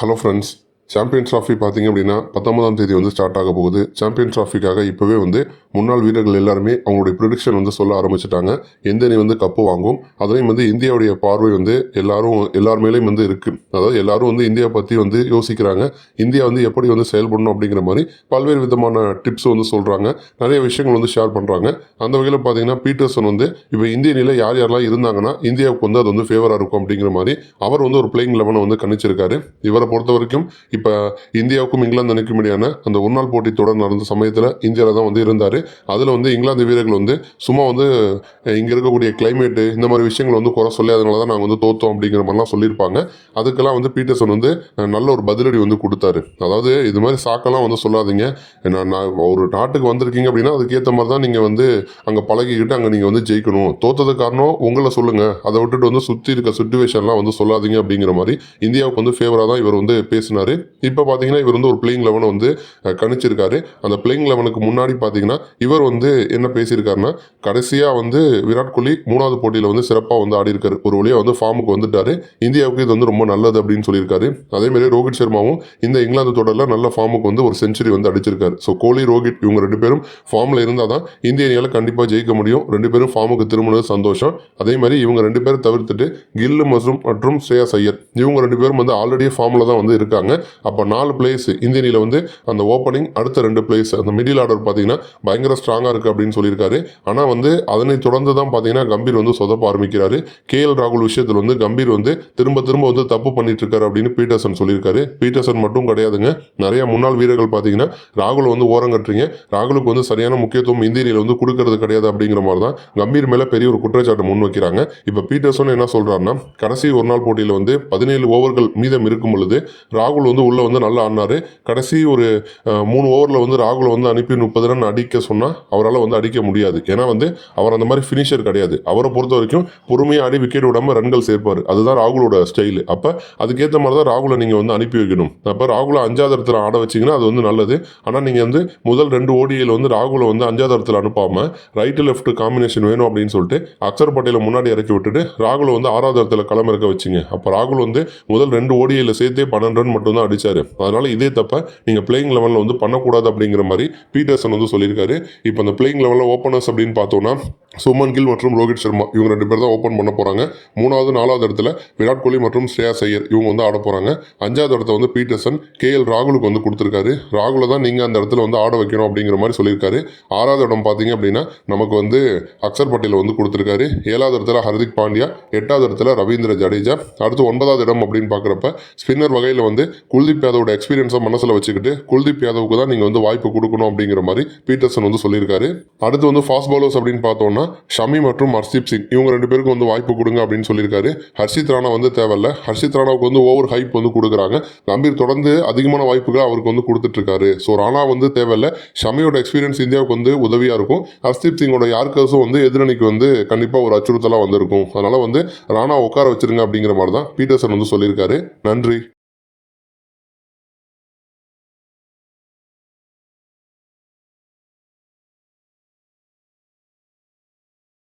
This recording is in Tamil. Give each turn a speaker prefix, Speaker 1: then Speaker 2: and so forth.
Speaker 1: ஹலோ ஃப்ரெண்ட்ஸ் சாம்பியன் ட்ராஃபி பார்த்தீங்க அப்படின்னா பத்தொன்பதாம் தேதி வந்து ஸ்டார்ட் ஆக போகுது. சாம்பியன் ட்ராஃபிக்காக இப்போவே வந்து முன்னாள் வீரர்கள் எல்லாருமே அவங்களுடைய ப்ரொடிக்ஷன் வந்து சொல்ல ஆரம்பிச்சிட்டாங்க. எந்த அணி வந்து கப்பு வாங்கும். அதுலேயும் வந்து இந்தியாவுடைய பார்வை வந்து எல்லாரும் எல்லார் மேலேயும் வந்து இருக்குது அதாவது எல்லாரும் வந்து இந்தியா பற்றி வந்து யோசிக்கிறாங்க. இந்தியா வந்து எப்படி வந்து செயல்படணும் அப்படிங்கிற மாதிரி பல்வேறு விதமான டிப்ஸ் வந்து சொல்கிறாங்க நிறைய விஷயங்கள் வந்து ஷேர் பண்ணுறாங்க அந்த வகையில் பார்த்தீங்கன்னா பீட்டர்சன் வந்து இப்போ இந்திய அணியில் யார் யாரெல்லாம் இருந்தாங்கன்னா இந்தியாவுக்கு வந்து அது வந்து ஃபேவராக இருக்கும் அப்படிங்கிற மாதிரி அவர் வந்து ஒரு பிளேயிங் லெவனை வந்து கணிச்சிருக்காரு. இவரை பொறுத்த வரைக்கும் இப்போ இந்தியாவுக்கும் இங்கிலாந்து அணிக்கும் இடையான அந்த ஒரு நாள் போட்டி தொடர் நடந்த சமயத்தில் இந்தியாவில் தான் வந்து இருந்தார். அதில் வந்து இங்கிலாந்து வீரர்கள் வந்து சும்மா வந்து இங்கே இருக்கக்கூடிய கிளைமேட்டு இந்த மாதிரி விஷயங்கள் வந்து குறை சொல்லி அதனால தான் நாங்கள் வந்து தோத்தோம் அப்படிங்கிற மாதிரிலாம் சொல்லியிருப்பாங்க. அதுக்கெல்லாம் வந்து பீட்டர்சன் வந்து நல்ல ஒரு பதிலடி வந்து கொடுத்தாரு. அதாவது இது மாதிரி சாக்கெல்லாம் வந்து சொல்லாதீங்க. நான் நான் ஒரு நாட்டுக்கு வந்திருக்கீங்க அப்படின்னா அதுக்கேற்ற மாதிரி தான் நீங்கள் வந்து அங்கே பழகிக்கிட்டு அங்கே நீங்கள் வந்து ஜெயிக்கணும். தோத்தது காரணம் உங்களை சொல்லுங்கள் அதை விட்டுட்டு வந்து சுற்றி இருக்க சுச்சுவேஷன்லாம் வந்து சொல்லாதீங்க அப்படிங்கிற மாதிரி இந்தியாவுக்கு வந்து ஃபேவராக தான் இவர் வந்து பேசினார். இப்போ பார்த்தீங்கன்னா இவர் வந்து ஒரு பிளேயிங் லெவனை வந்து கணிச்சிருக்காரு. அந்த பிளேயிங் லெவனுக்கு முன்னாடி பார்த்தீங்கன்னா இவர் வந்து என்ன பேசியிருக்காருன்னா கடைசியாக வந்து விராட் கோலி மூணாவது போட்டியில் வந்து சிறப்பாக வந்து ஆடி இருக்காரு ஒரு வழியாக வந்து ஃபார்முக்கு வந்துட்டாரு. இந்தியாவுக்கு இது வந்து ரொம்ப நல்லது அப்படின்னு சொல்லியிருக்காரு. அதேமாதிரி ரோஹித் சர்மாவும் இந்த இங்கிலாந்து தொடரில் நல்ல ஃபார்முக்கு வந்து ஒரு செஞ்சுரி வந்து அடிச்சிருக்காரு. ஸோ கோலி ரோஹித் இவங்க ரெண்டு பேரும் ஃபார்மில் இருந்தால் தான் இந்திய அணியால் கண்டிப்பாக ஜெயிக்க முடியும். ரெண்டு பேரும் ஃபார்முக்கு திரும்பினது சந்தோஷம். அதே மாதிரி இவங்க ரெண்டு பேரும் தவிர்த்துட்டு கில்லு மஸ்ரூம் மற்றும் ஸ்ரேயா சையர் இவங்க ரெண்டு பேரும் வந்து ஆல்ரெடி ஃபார்மில் தான் வந்து இருக்காங்க. அப்போ நாலு பிளேஸ் இந்திய அணியில் வந்து அந்த ஓப்பனிங் அடுத்த ரெண்டு பிளேஸ் அந்த மிடில் ஆர்டர் பார்த்தீங்கன்னா பயங்கர ஸ்ட்ராங்காக இருக்குது அப்படின்னு சொல்லியிருக்காரு. ஆனால் வந்து அதனை தொடர்ந்து தான் பார்த்தீங்கன்னா கம்பீர் வந்து சொதப்ப ஆரம்பிக்கிறாரு. கேஎல் ராகுல் விஷயத்தில் வந்து கம்பீர் வந்து திரும்ப திரும்ப வந்து தப்பு பண்ணிட்டு இருக்காரு அப்படின்னு பீட்டர்சன் சொல்லியிருக்காரு. பீட்டர்சன் மட்டும் கிடையாதுங்க. நிறைய முன்னாள் வீரர்கள் பார்த்தீங்கன்னா ராகுல் வந்து ஓரங்கட்டுறீங்க ராகுலுக்கு வந்து சரியான முக்கியத்துவம் இந்திய வந்து கொடுக்கறது கிடையாது அப்படிங்கிற மாதிரி தான் கம்பீர் மேலே பெரிய ஒரு குற்றச்சாட்டு முன் வைக்கிறாங்க. இப்போ பீட்டர்சன் என்ன சொல்கிறாருன்னா கடைசி ஒரு நாள் போட்டியில் வந்து பதினேழு ஓவர்கள் மீதம் இருக்கும் பொழுது ராகுல் வந்து உள்ள வந்து நல்லா ஆடினாரு. கடைசி ஒரு மூணு ஓவரில் வந்து ராகுல் வந்து அனுப்பி முப்பது ரன் அடிக்க சொன்னால் அவரால் வந்து அடிக்க முடியாது. ஏன்னா வந்து அவர் அந்த மாதிரி ஃபினிஷர் கிடையாது. அவரை பொறுத்த வரைக்கும் பொறுமையாக ஆடி விக்கெட் விடாமல் ரன்கள் சேர்ப்பார். அதுதான் ராகுலோட ஸ்டைல் அப்போ அதுக்கேற்ற மாதிரி தான் ராகுலை நீங்கள் வந்து அனுப்பி வைக்கணும். அப்போ ராகுலை அஞ்சாவது இடத்துல ஆட வச்சிங்கன்னா அது வந்து நல்லது. ஆனால் நீங்கள் வந்து முதல் ரெண்டு ஓடியில் வந்து ராகுலை வந்து அஞ்சாவது இடத்துல அனுப்பாமல் ரைட்டு லெஃப்ட் காம்பினேஷன் வேணும் அப்படின்னு சொல்லிட்டு அக்சர் பட்டேலை முன்னாடி இறக்கி விட்டுட்டு ராகுலை வந்து ஆறாவது இடத்துல களமிறக்க வச்சிங்க. அப்போ ராகுல் வந்து முதல் ரெண்டு ஓடியில் சேர்த்தே பன்னெண்டு ரன் மட்டும் தான் அதனால் இதே தப்ப நீங்கள் பிளேயிங் லெவலில் வந்து பண்ணக்கூடாது அப்படிங்கிற மாதிரி பீட்டர்சன் வந்து சொல்லியிருக்காரு. இப்போ அந்த பிளேயிங் லெவலில் ஓப்பனர்ஸ் அப்படின்னு பார்த்தோம்னா சுமன் கில் மற்றும் ரோஹித் சர்மா இவங்க ரெண்டு பேர் தான் ஓப்பன் பண்ண போகிறாங்க மூணாவது நாலாவது இடத்துல விராட் கோலி மற்றும் ஸ்ரேயா ஐயர் இவங்க வந்து ஆட போகிறாங்க அஞ்சாவது இடத்த வந்து பீட்டர்சன் கேஎல் ராகுலுக்கு வந்து கொடுத்துருக்காரு. ராகுலை தான் நீங்கள் அந்த இடத்துல வந்து ஆட வைக்கணும் அப்படிங்கிற மாதிரி சொல்லியிருக்காரு. ஆறாவது இடம் பார்த்தீங்க அப்படின்னா நமக்கு வந்து அக்சர் பட்டேல் வந்து கொடுத்துருக்காரு. ஏழாவது இடத்துல ஹர்திக் பாண்டியா எட்டாவது இடத்துல ரவீந்திர ஜடேஜா அடுத்து ஒன்பதாவது இடம் அப்படின்னு பார்க்குறப்ப ஸ்பின்னர் வகையில் வந்து குல்தீப் யாதவோட எக்ஸ்பீரியன்ஸை மனசில் வச்சுக்கிட்டு குல்தீப் யாதவுக்கு தான் நீங்கள் வந்து வாய்ப்பு கொடுக்கணும் அப்படிங்கிற மாதிரி பீட்டர்சன் வந்து சொல்லியிருக்காரு. அடுத்து வந்து ஃபாஸ்ட் பாலர்ஸ் அப்படின்னு பார்த்தோம்னா ஷமி மற்றும் ஹர்ஷிப் சிங் இவங்க ரெண்டு பேருக்கு வந்து வாய்ப்பு கொடுங்க அப்படின்னு சொல்லியிருக்காரு. ஹர்ஷித் ராணா வந்து தேவையில்ல. ஹர்ஷித் ராணாவுக்கு வந்து ஓவர் ஹைப் வந்து கொடுக்குறாங்க. கம்பீர் தொடர்ந்து அதிகமான வாய்ப்புகளை அவருக்கு வந்து கொடுத்துட்ருக்காரு. ஸோ ராணா வந்து தேவையில்ல. ஷமியோட எக்ஸ்பீரியன்ஸ் இந்தியாவுக்கு வந்து உதவியாக இருக்கும். ஹர்ஷிப் சிங்கோட யார்கர்ஸும் வந்து எதிரணிக்கு வந்து கண்டிப்பாக ஒரு அச்சுறுத்தலாக வந்திருக்கும். அதனால் வந்து ராணா உட்கார வச்சிருங்க அப்படிங்கிற மாதிரி தான் பீட்டர்சன் வந்து சொல்லியிருக்காரு. நன்றி.